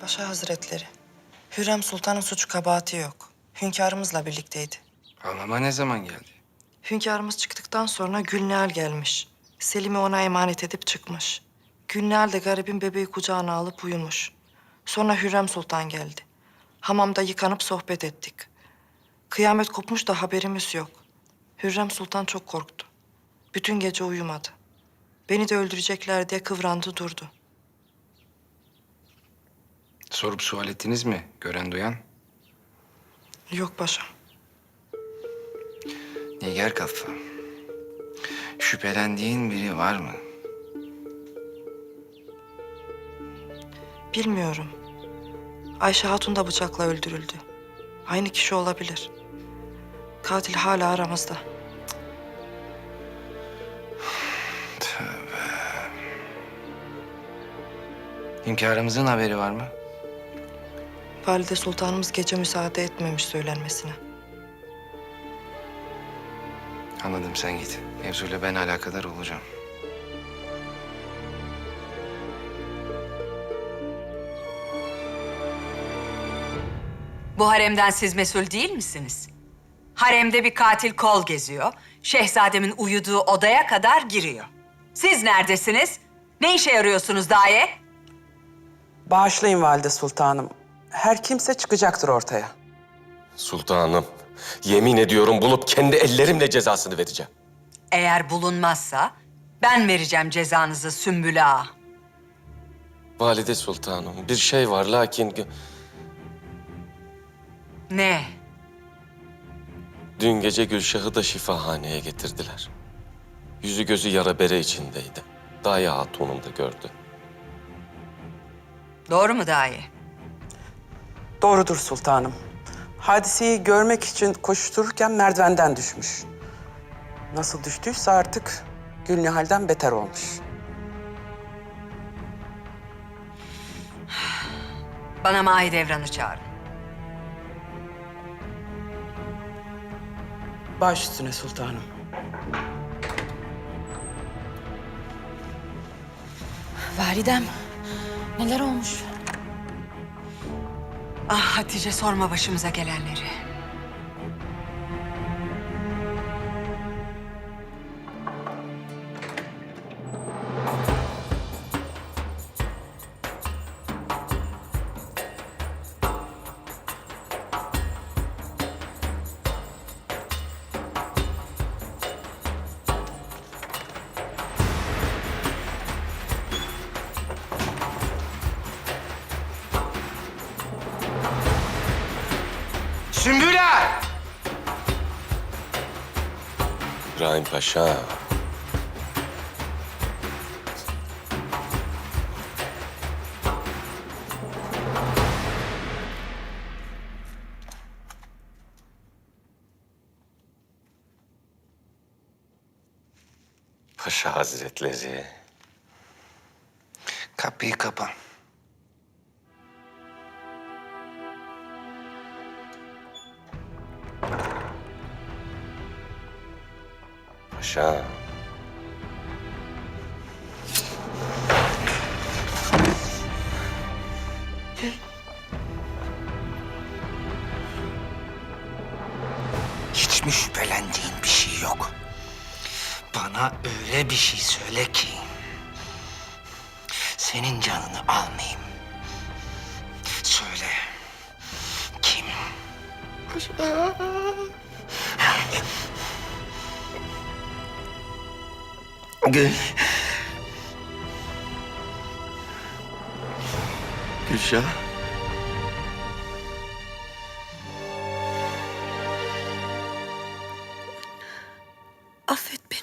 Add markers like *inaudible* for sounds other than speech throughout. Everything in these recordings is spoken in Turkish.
Paşa Hazretleri, Hürrem Sultan'ın suç kabahati yok. Hünkârımızla birlikteydi. Ağlama ne zaman geldi? Hünkârımız çıktıktan sonra Gülnihal gelmiş. Selim'i ona emanet edip çıkmış. Gülnihal de garibin bebeği kucağına alıp uyumuş. Sonra Hürrem Sultan geldi. Hamamda yıkanıp sohbet ettik. Kıyamet kopmuş da haberimiz yok. Hürrem Sultan çok korktu. Bütün gece uyumadı. Beni de öldürecekler diye kıvrandı durdu. Sorup sual ettiniz mi gören duyan? Yok paşam. Nigar Kalfa. Şüphelendiğin biri var mı? Bilmiyorum. Ayşe Hatun da bıçakla öldürüldü. Aynı kişi olabilir. Katil hala aramızda. Hünkârımızın haberi var mı? Valide Sultanımız gece müsaade etmemiş söylenmesine. Anladım sen git. Mevzuyla ben alakadar olacağım. Bu haremden siz mesul değil misiniz? Haremde bir katil kol geziyor. Şehzademin uyuduğu odaya kadar giriyor. Siz neredesiniz? Ne işe yarıyorsunuz daye? Bağışlayın valide sultanım. Her kimse çıkacaktır ortaya. Sultanım, yemin ediyorum bulup kendi ellerimle cezasını vereceğim. Eğer bulunmazsa ben vereceğim cezanızı Sümbül Ağa. Valide sultanım, bir şey var lakin Ne? dün gece Gülşah'ı da şifahaneye getirdiler. Yüzü gözü yara bere içindeydi. Daya hatunum da gördü. Doğru mu daye? Doğrudur sultanım. Hadiseyi görmek için koştururken merdivenden düşmüş. Nasıl düştüyse artık Gülnihal'den beter olmuş. Bana Mahidevran'ı çağırın. Baş üstüne sultanım. Validem, neler olmuş? Ah Hatice sorma başımıza gelenleri. İbrahim Paşa, Paşa Hazretleri, Kapıyı Paşa. Hiç mi şüphelendiğin bir şey yok? Bana öyle bir şey söyle ki... ...senin canını almayayım. Söyle. Kim? Gül. Gülşah. Affet beni.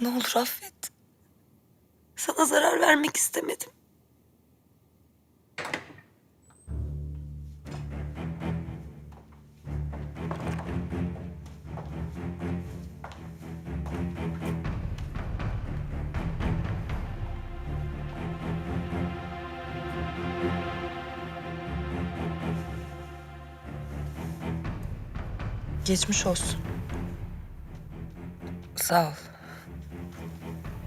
Ne olur affet. Sana zarar vermek istemedim. Geçmiş olsun. Sağ ol.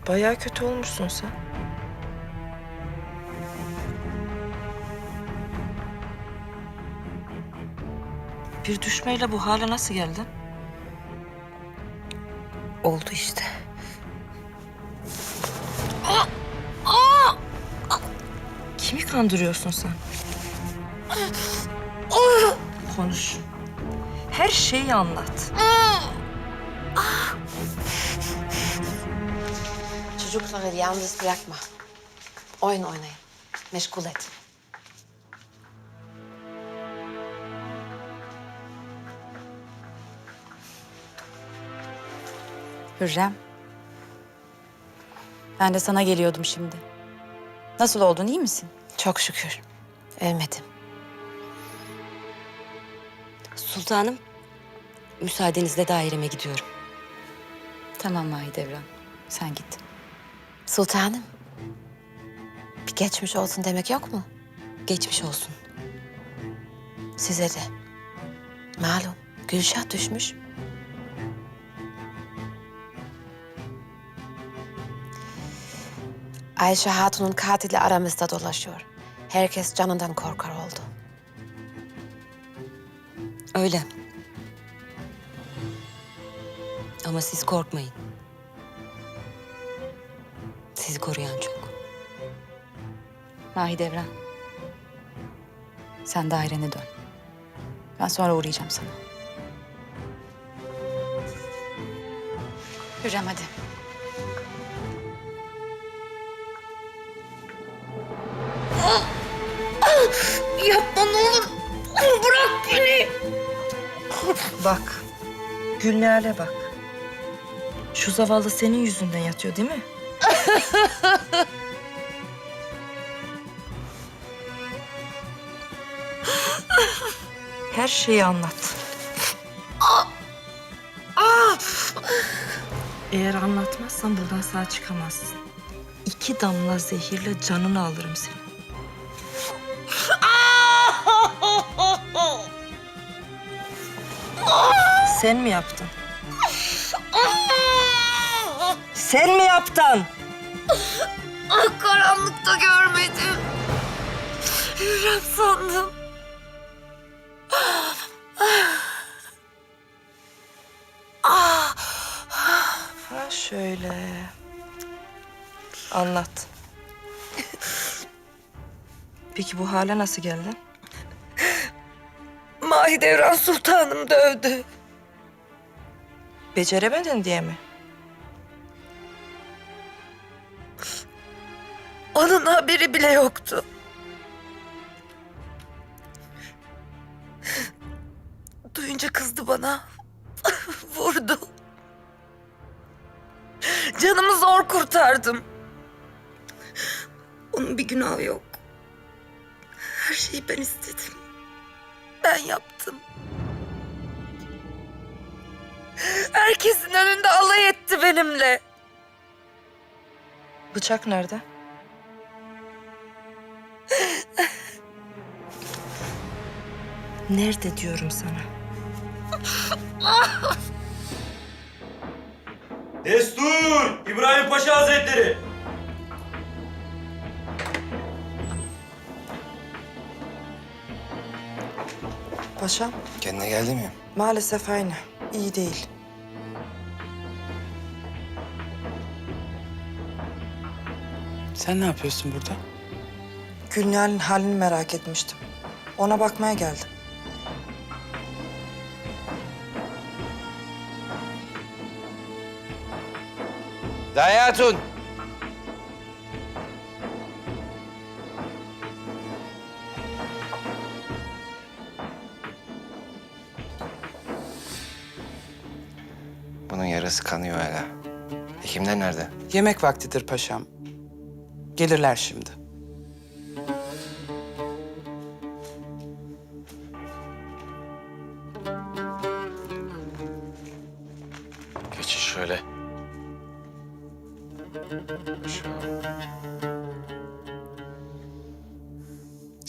Bayağı kötü olmuşsun sen. Bir düşmeyle bu hale nasıl geldin? Oldu işte. Aa! Aa! Kimi kandırıyorsun sen? Konuş. Her şeyi anlat. Çocukları yalnız bırakma. Oyun oynayın. Meşgul et. Hürrem. Ben de sana geliyordum şimdi. Nasıl oldun, iyi misin? Çok şükür. Ölmedim. Sultanım, müsaadenizle daireme gidiyorum. Tamam Mahidevran, sen git. Sultanım. Bir geçmiş olsun demek yok mu? Geçmiş olsun. Size de. Malum Gülşah düşmüş. Ayşe Hatun'un katili aramızda dolaşıyor. Herkes canından korkar oldu. Öyle. Ama siz korkmayın. Sizi koruyan çok. Mahidevran. Sen dairene dön. Ben sonra uğrayacağım sana. Hürrem hadi. Yapma ne olur. Bırak beni. Bak. Gülnihal'e bak. Şu zavallı senin yüzünden yatıyor değil mi? Her şeyi anlat. Eğer anlatmazsan buradan sağ çıkamazsın. İki damla zehirle canını alırım seni. Sen mi yaptın? Sen mi yaptın? Karanlıkta görmedim. Hürrem sandım. Ha şöyle. Anlat. Peki bu hale nasıl geldin? Mahidevran Sultanım dövdü. Beceremedin diye mi? Onun haberi bile yoktu. Duyunca kızdı bana. *laughs* Vurdu. Canımı zor kurtardım. Onun bir günahı yok. Her şeyi ben istedim. Ben yaptım. Herkesin önünde alay etti benimle. Bıçak nerede? Nerede diyorum sana? Destur! İbrahim Paşa Hazretleri! Paşam, Kendine geldi mi? maalesef aynı. İyi değil. Sen ne yapıyorsun burada? Gülnihal'in halini merak etmiştim. Ona bakmaya geldim. Hatun! Bunun yarası kanıyor hala. Hekimler nerede? Yemek vaktidir paşam. Gelirler şimdi.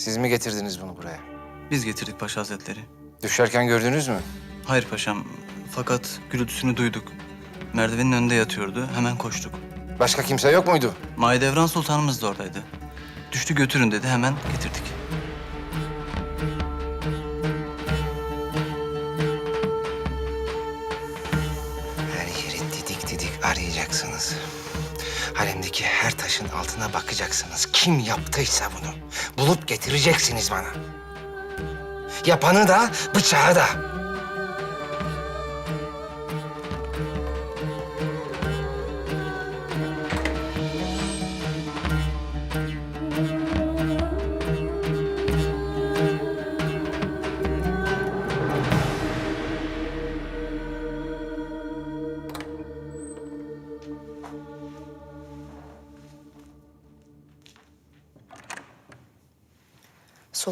Siz mi getirdiniz bunu buraya? Biz getirdik Paşa Hazretleri. Düşerken gördünüz mü? Hayır paşam. Fakat gürültüsünü duyduk. Merdivenin önünde yatıyordu. Hemen koştuk. Başka kimse yok muydu? Mahidevran Sultanımız da oradaydı. Düştü götürün dedi. Hemen getirdik. Her yeri didik didik arayacaksınız. Haremdeki her taşın altına bakacaksınız. Kim yaptıysa bunu bulup getireceksiniz bana. Yapanı da bıçağı da.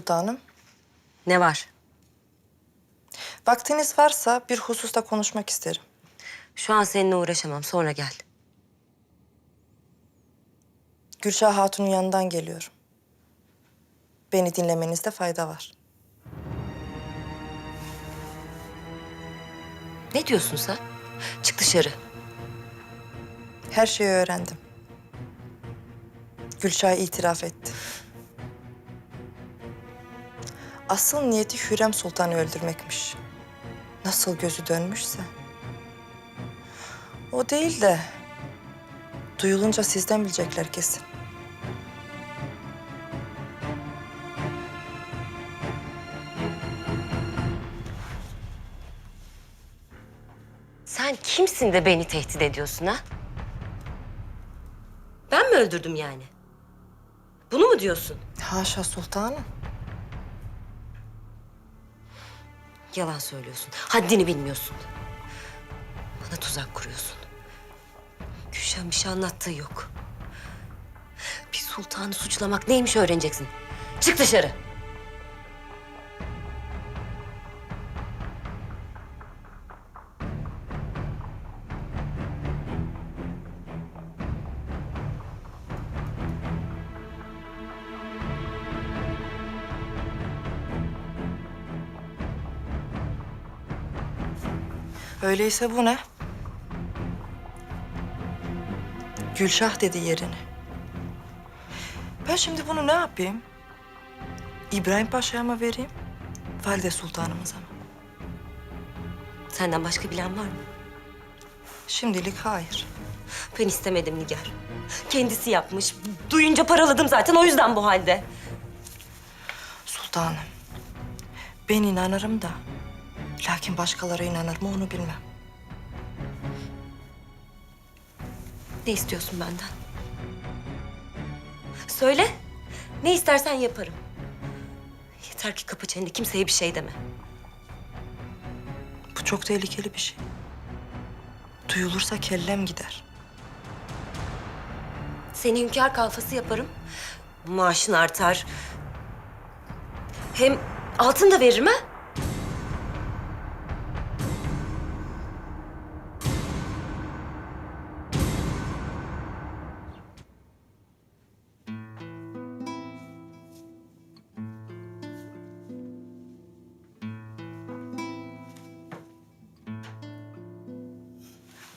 Sultanım, Ne var? vaktiniz varsa bir hususta konuşmak isterim. Şu an seninle uğraşamam. Sonra gel. Gülşah Hatun'un yanından geliyorum. Beni dinlemenizde fayda var. Ne diyorsun sen? Çık dışarı. Her şeyi öğrendim. Gülşah itiraf etti. Asıl niyeti Hürrem Sultan'ı öldürmekmiş. Nasıl gözü dönmüşse. O değil de duyulunca sizden bilecekler kesin. Sen kimsin de beni tehdit ediyorsun ha? Ben mi öldürdüm yani? Bunu mu diyorsun? Haşa sultanım. Yalan söylüyorsun. Haddini bilmiyorsun. Bana tuzak kuruyorsun. Gülşen bir şey anlattığı yok. Bir sultanı suçlamak neymiş öğreneceksin. Çık dışarı. Öyleyse bu ne? Gülşah dedi yerini. Ben şimdi bunu ne yapayım? İbrahim Paşa'ya mı vereyim? Valide Sultanımıza mı? Senden başka bilen var mı? Şimdilik hayır. Ben istemedim Nigar. Kendisi yapmış. Duyunca paraladım zaten o yüzden bu halde. Sultanım, ben inanırım da... ...lakin başkaları inanır mı onu bilmem. Ne istiyorsun benden? Söyle. Ne istersen yaparım. Yeter ki kapı çeneni kimseye bir şey deme. Bu çok tehlikeli bir şey. Duyulursa kellem gider. Seni hünkâr kalfası yaparım. Maaşın artar. Hem altın da veririm ha.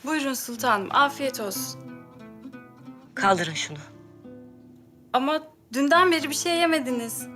Buyurun sultanım, afiyet olsun. Kaldırın şunu. Ama dünden beri bir şey yemediniz.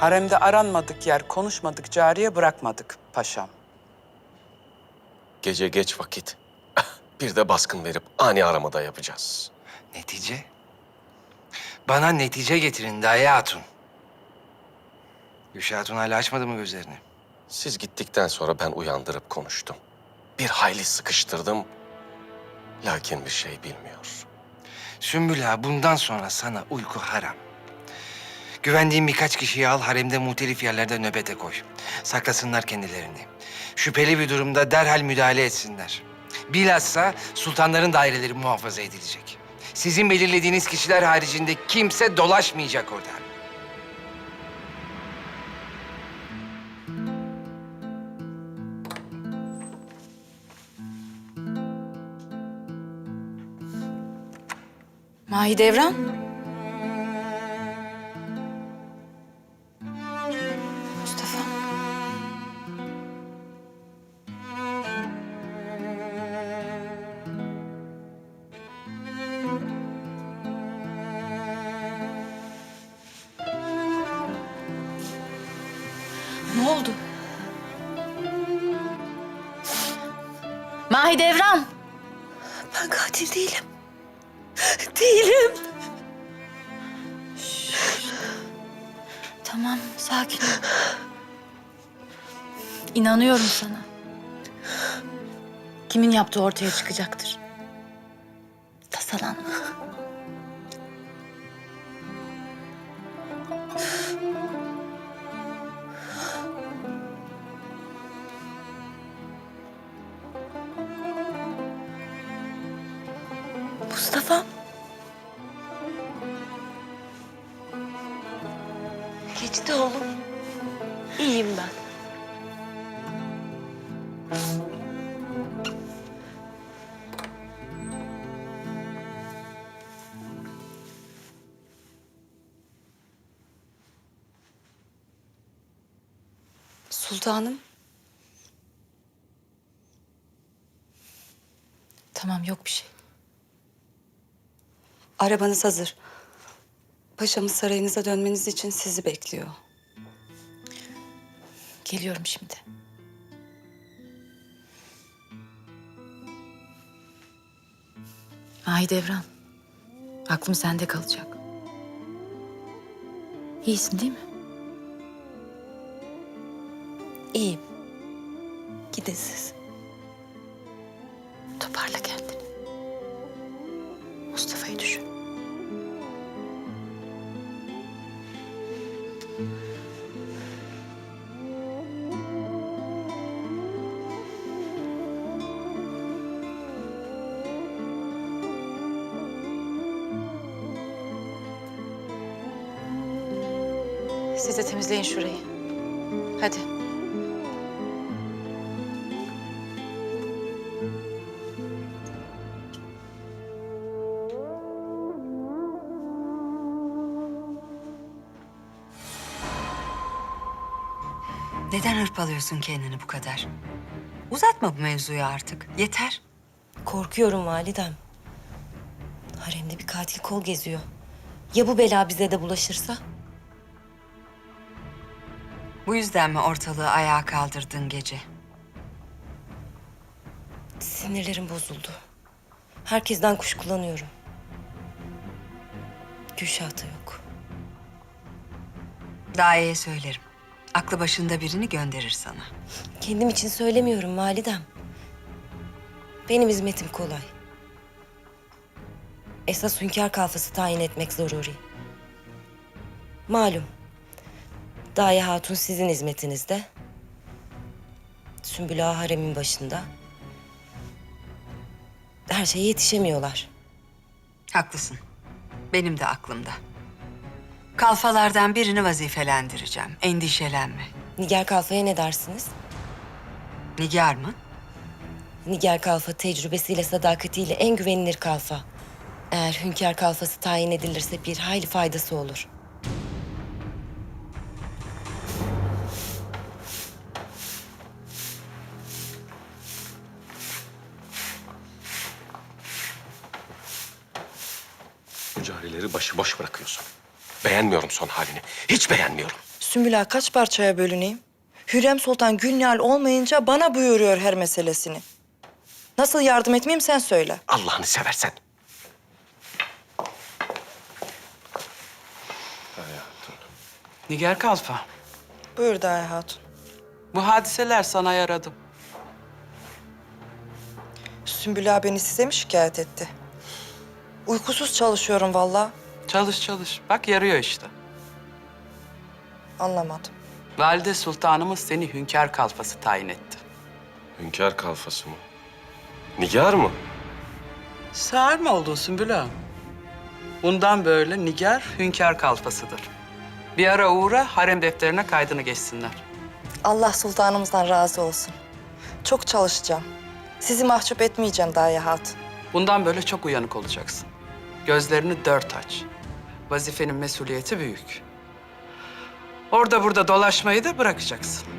Haremde aranmadık yer, konuşmadık cariye bırakmadık paşam. Gece geç vakit. *laughs* Bir de baskın verip ani aramada yapacağız. Netice? Bana netice getirin Daya Hatun. Gülşah Hatun hala açmadı mı gözlerini? Siz gittikten sonra ben uyandırıp konuştum. Bir hayli sıkıştırdım. Lakin bir şey bilmiyor. Sümbül ağa bundan sonra sana uyku haram. Güvendiğin birkaç kişiyi al, haremde muhtelif yerlerde nöbete koy. Saklasınlar kendilerini. Şüpheli bir durumda derhal müdahale etsinler. Bilhassa sultanların daireleri muhafaza edilecek. Sizin belirlediğiniz kişiler haricinde kimse dolaşmayacak orada. Mahidevran. Mahidevran. Ben katil değilim. Değilim. Tamam, sakin ol. İnanıyorum sana. Kimin yaptığı ortaya çıkacaktır. Tasalanma. Mustafa. Geçti oğlum. İyiyim ben. Sultanım. Tamam, yok bir şey. Arabanız hazır. Paşamız sarayınıza dönmeniz için sizi bekliyor. Geliyorum şimdi. Mahidevran. Aklım sende kalacak. İyisin değil mi? İyiyim. Gidin siz. Siz de temizleyin şurayı. Hadi. Neden hırpalıyorsun kendini bu kadar? Uzatma bu mevzuyu artık. Yeter. Korkuyorum validem. Haremde bir katil kol geziyor. Ya bu bela bize de bulaşırsa? Bu yüzden mi ortalığı ayağa kaldırdın gece? Sinirlerim bozuldu. Herkesten kuşkulanıyorum. Gülşah da yok. Daye'ye söylerim. Aklı başında birini gönderir sana. Kendim için söylemiyorum validem. Benim hizmetim kolay. Esas hünkâr kalfası tayin etmek zaruri. Malum. Daye Hatun sizin hizmetinizde. Sümbül Ağa haremin başında. Her şeye yetişemiyorlar. Haklısın. Benim de aklımda. Kalfalardan birini vazifelendireceğim. Endişelenme. Nigar Kalfa'ya ne dersiniz? Nigar mı? Nigar Kalfa tecrübesiyle, sadakatiyle en güvenilir kalfa. Eğer hünkâr kalfası tayin edilirse bir hayli faydası olur. Başıboş bırakıyorsun. Beğenmiyorum son halini. Hiç beğenmiyorum. Sümbül Ağa kaç parçaya bölüneyim? Hürrem Sultan Gülnihal olmayınca bana buyuruyor her meselesini. Nasıl yardım etmeyeyim sen söyle. Allah'ını seversen. Nigar Kalfa, Buyur Daye Hatun. bu hadiseler sana yaradı. Sümbül Ağa beni size mi şikayet etti? Uykusuz çalışıyorum vallahi. Çalış çalış. Bak yarıyor işte. Anlamadım. Valide Sultanımız seni hünkâr kalfası tayin etti. Hünkâr kalfası mı? Nigar mı? Sağır mı oldun Sümbül? Bundan böyle Nigar hünkâr kalfasıdır. Bir ara uğra harem defterine kaydını geçsinler. Allah sultanımızdan razı olsun. Çok çalışacağım. Sizi mahcup etmeyeceğim Daye Hatun. Bundan böyle çok uyanık olacaksın. Gözlerini dört aç. Vazifenin mesuliyeti büyük. Orada burada dolaşmayı da bırakacaksın.